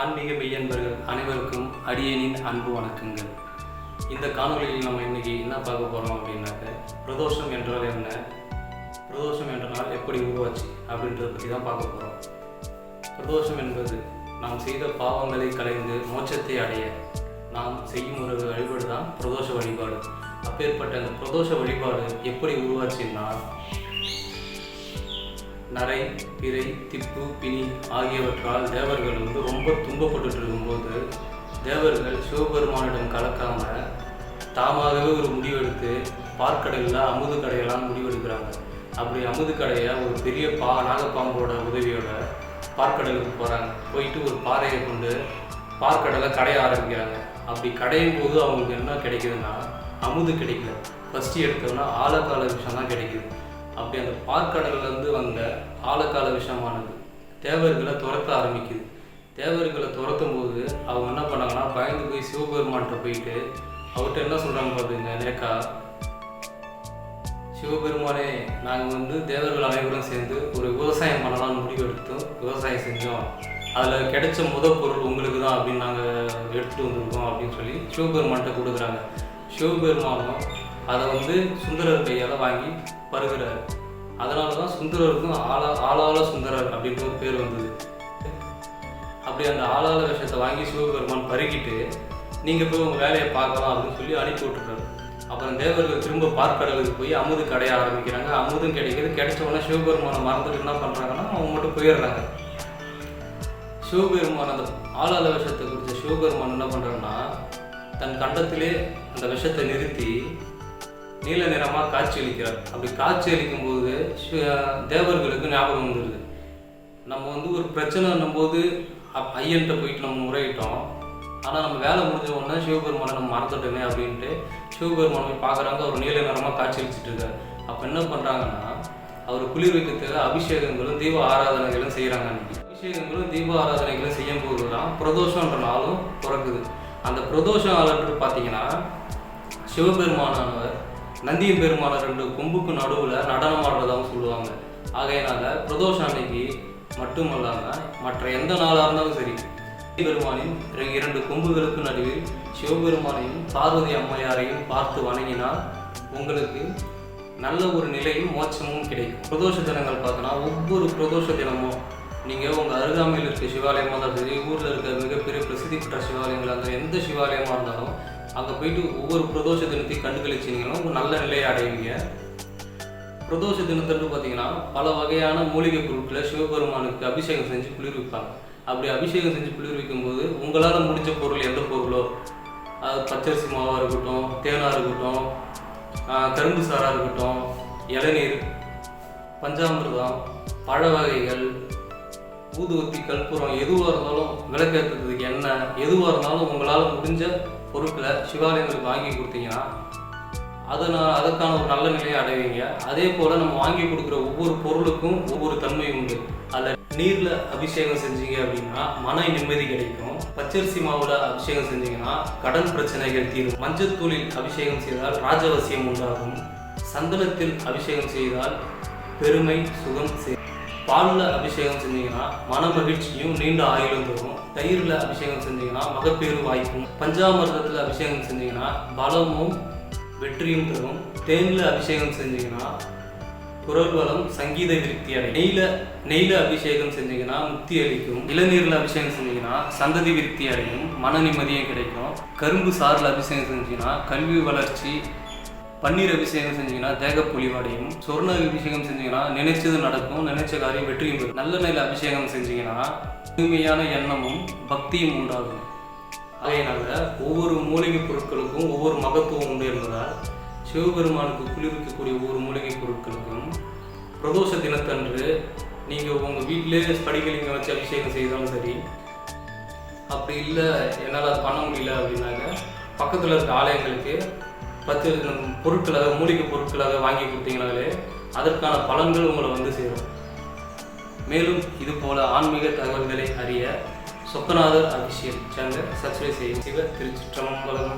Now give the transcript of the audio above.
ஆன்மீக மெய்யன்பர்கள் அனைவருக்கும் அடியனின் அன்பு வணக்கங்கள். இந்த காணொலியில் நம்ம இன்னைக்கு என்ன பார்க்க போகிறோம் அப்படின்னாக்க பிரதோஷம் என்றால் என்ன? பிரதோஷம் என்ற நாள் எப்படி உருவாச்சு அப்படின்றத பற்றி தான் பார்க்க போகிறோம் பிரதோஷம் என்பது நாம் செய்த பாவங்களை கலைந்து மோட்சத்தை அடைய நாம் செய்யும் ஒரு வழிபாடு தான் பிரதோஷ வழிபாடு. அப்பேற்பட்ட அந்த பிரதோஷ வழிபாடு எப்படி உருவாச்சுன்னா நரை பிறை திப்பு பிணி ஆகியவற்றால் தேவர்கள் வந்து ரொம்ப துன்பப்பட்டுட்டு இருக்கும்போது தேவர்கள் சிவபெருமானிடம் கலக்காம தாமாகவே ஒரு முடிவெடுத்து பார்க்கடையில் அமுது கடையெல்லாம் முடிவெடுக்கிறாங்க. அப்படி அமுது கடையை ஒரு பெரிய பா நாகப்பாம்போட உதவியோட பார்க்கடலுக்கு போகிறாங்க போயிட்டு ஒரு பாறையை கொண்டு பார்க்கடலை கடைய ஆரம்பிக்கிறாங்க. அப்படி கடையும் போது அவங்களுக்கு என்ன கிடைக்குதுன்னா அமுது கிடைக்கல. ஃபஸ்ட்டு எடுத்தோம்னா ஆழக்கால விஷயம் தான் கிடைக்குது. அப்படி அந்த பார்க்கடல்லேருந்து வந்த ஆழக்கால விஷமானது. தேவர்களை துரத்த ஆரம்பிக்குது. தேவர்களை துரத்தும் போது அவங்க என்ன பண்ணாங்கன்னா பயந்து போய் சிவபெருமான்கிட்ட போயிட்டு அவர்கிட்ட என்ன சொல்கிறாங்க பார்த்துங்க நேக்கா சிவபெருமானே நாங்கள் வந்து தேவர்கள் அனைவரும் சேர்ந்து ஒரு விவசாயம் பண்ணலாம்னு முடிவு எடுத்தோம் விவசாயம் செஞ்சோம். அதில் கிடைச்ச முத பொருள் உங்களுக்கு தான் அப்படின்னு நாங்கள் எடுத்துகிட்டு வந்திருக்கோம் அப்படின்னு சொல்லி சிவபெருமான்கிட்ட கொடுக்குறாங்க. சிவபெருமானும் அதை வந்து சுந்தரர் கையால் வாங்கி பருகிறாரு. அதனால தான் சுந்தரருக்கும் ஆளா ஆளாள சுந்தரர் அப்படின்ற ஒரு பேர் வந்தது. அப்படி அந்த ஆளாள விஷயத்தை வாங்கி சிவபெருமான் பருகிட்டு நீங்கள் போய் உங்கள் வேலையை பார்க்கலாம் அப்படின்னு சொல்லி அனுப்பி விட்டுறாரு. அப்புறம் தேவர்கள் திரும்ப பார்க்கடலுக்கு போய் அமுது கடைய ஆரம்பிக்கிறாங்க. அமுதும் கிடைக்கிது. கிடைச்ச உடனே சிவபெருமானை மறந்துட்டு என்ன பண்ணுறாங்கன்னா அவங்க மட்டும் போயிடுறாங்க. சிவபெருமான் அந்த ஆளாள விஷத்தை குறித்த சிவபெருமான் என்ன பண்ணுறாருன்னா தன் கண்டத்திலே அந்த விஷத்தை நிறுத்தி நீல நிறமாக காட்சி அளிக்கிறார் அப்படி காட்சி அளிக்கும் போது தேவர்களுக்கு ஞாபகம் வந்துடுது நம்ம வந்து ஒரு பிரச்சனைன்னும் போது அப்- ஐயன்கிட்ட போயிட்டு நம்ம முறையிட்டோம் ஆனால் நம்ம வேலை முடிஞ்ச உடனே சிவபெருமானை நம்ம மறந்துட்டோமே அப்படின்ட்டு சிவபெருமானை போய் பார்க்குறாங்க. அவர் நீல நிறமாக காட்சி அளிச்சிட்டு இருக்காரு அப்போ என்ன பண்ணுறாங்கன்னா அவர் குளிர் வைக்கிறதுக்கு அபிஷேகங்களும் தீப ஆராதனைகளும் செய்கிறாங்க அன்னைக்கு. அபிஷேகங்களும் தீப ஆராதனைகளும் செய்யும் போது தான் பிரதோஷன்ற நாளும் பிறக்குது. அந்த பிரதோஷம் நாளன்று பார்த்தீங்கன்னா சிவபெருமானவர் நந்தியம் பெருமான ரெண்டு கொம்புக்கு நடுவில் நடனம் ஆடுறதாகவும் சொல்லுவாங்க. ஆகையினால பிரதோஷம் அன்னைக்கு மட்டுமல்லாமல் மற்ற எந்த நாளாக இருந்தாலும் சரி பெருமானின் இரண்டு கொம்புகளுக்கு நடுவில் சிவபெருமானையும் பார்வதி அம்மையாரையும் பார்த்து வணங்கினால் உங்களுக்கு நல்ல ஒரு நிலையும் மோட்சமும் கிடைக்கும். பிரதோஷ தினங்கள் பார்த்தோன்னா ஒவ்வொரு பிரதோஷ தினமும் நீங்கள் உங்கள் அருகாமையில் இருக்க சிவாலயமாக இருந்தாலும் சரி ஊரில் இருக்க மிகப்பெரிய பிரசித்தி பெற்ற சிவாலயங்கள் அந்த எந்த சிவாலயமாக இருந்தாலும் அங்கே போயிட்டு ஒவ்வொரு பிரதோஷ தினத்தையும் கண்டுகளிச்சிங்கன்னா உங்கள் நல்ல நிலையை அடைவீங்க. பிரதோஷ தினத்தன்று பார்த்தீங்கன்னா பல வகையான மூலிகை பொருட்களை சிவபெருமானுக்கு அபிஷேகம் செஞ்சு குளிர்விப்பாங்க. அப்படி அபிஷேகம் செஞ்சு குளிர்விக்கும் போது உங்களால் முடிஞ்ச பொருள் எந்த பொருளோ? அது பச்சரிசி மாவாக இருக்கட்டும் தேனாக இருக்கட்டும் கரும்பு சாராக இருக்கட்டும் இளநீர் பஞ்சாமிர்தம் பழ வகைகள் ஊதுவத்தி கற்பூரம் எதுவாக இருந்தாலும் விளக்கேற்றுறதுக்கு எண்ணெய் எதுவாக இருந்தாலும் உங்களால் முடிஞ்ச பொருட்களை சிவாலயங்களுக்கு வாங்கி கொடுத்தீங்கன்னா அதனால் அதற்கான ஒரு நல்ல நிலையை அடைவீங்க. அதே போல் நம்ம வாங்கி கொடுக்குற ஒவ்வொரு பொருளுக்கும் ஒவ்வொரு தன்மை உண்டு. அதில் நீரில் அபிஷேகம் செஞ்சீங்க அப்படின்னா மன நிம்மதி கிடைக்கும். பச்சரிசி மாவில் அபிஷேகம் செஞ்சீங்கன்னா கடன் பிரச்சனைகள் தீரும். மஞ்சத்தூளில் அபிஷேகம் செய்தால் ராஜவசியம் உண்டாகும். சந்தனத்தில் அபிஷேகம் செய்தால் பெருமை சுகம் செய்யும் பாலில் அபிஷேகம் செஞ்சீங்கன்னா மன மகிழ்ச்சியும் நீண்ட ஆயுளும் தரும். தயிரில் அபிஷேகம் செஞ்சீங்கன்னா மகப்பேறு வாய்ப்பும். பஞ்சாமிரதத்தில் அபிஷேகம் செஞ்சீங்கன்னா பலமும் வெற்றியும் தரும். தேனில் அபிஷேகம் செஞ்சீங்கன்னா குரல் வளம் சங்கீத விருத்தி அடை. நெய்ல நெய்ல அபிஷேகம் செஞ்சீங்கன்னா முக்தி அளிக்கும். இளநீரில் அபிஷேகம் செஞ்சீங்கன்னா சந்ததி விருத்தி அடையும். மன நிம்மதியும் கிடைக்கும். கரும்பு சாறில் அபிஷேகம் செஞ்சீங்கன்னா கல்வி வளர்ச்சி பன்னீர் அபிஷேகம் செஞ்சீங்கன்னா தேக புலிவாடையும் சொர்ண அபிஷேகம் செஞ்சீங்கன்னா நினைச்சது நடக்கும் நினைச்ச காரியம் வெற்றியும் பெறும். நல்ல நெல் அபிஷேகம் செஞ்சீங்கன்னா தூய்மையான எண்ணமும் பக்தியும் உண்டாகும். அதனால ஒவ்வொரு மூலிகை பொருட்களுக்கும் ஒவ்வொரு மகத்துவம் உண்டு என்பதால் சிவபெருமானுக்கு குளிர்விக்கக்கூடிய ஒவ்வொரு மூலிகை பொருட்களுக்கும் பிரதோஷ தினத்தன்று நீங்கள் உங்கள் வீட்டிலே படிக்கலிங்க வச்சு அபிஷேகம் செய்தாலும் சரி அப்படி இல்லை என்னால் அது பண்ண முடியல அப்படின்னாக்க பக்கத்தில் இருக்க ஆலயங்களுக்கு பத்து பொருட்களாக மூலிகை பொருட்களாக வாங்கி கொடுத்தீங்கனாலே அதற்கான பலன்கள் உங்களை வந்து சேரும். மேலும் இது போல ஆன்மீக தகவல்களை அறிய சொக்கநாதர் அபிஷேக் சேனலை சப்ஸ்கிரைப் செய்யும் சிவ திருச்சிற்றம்பலம்.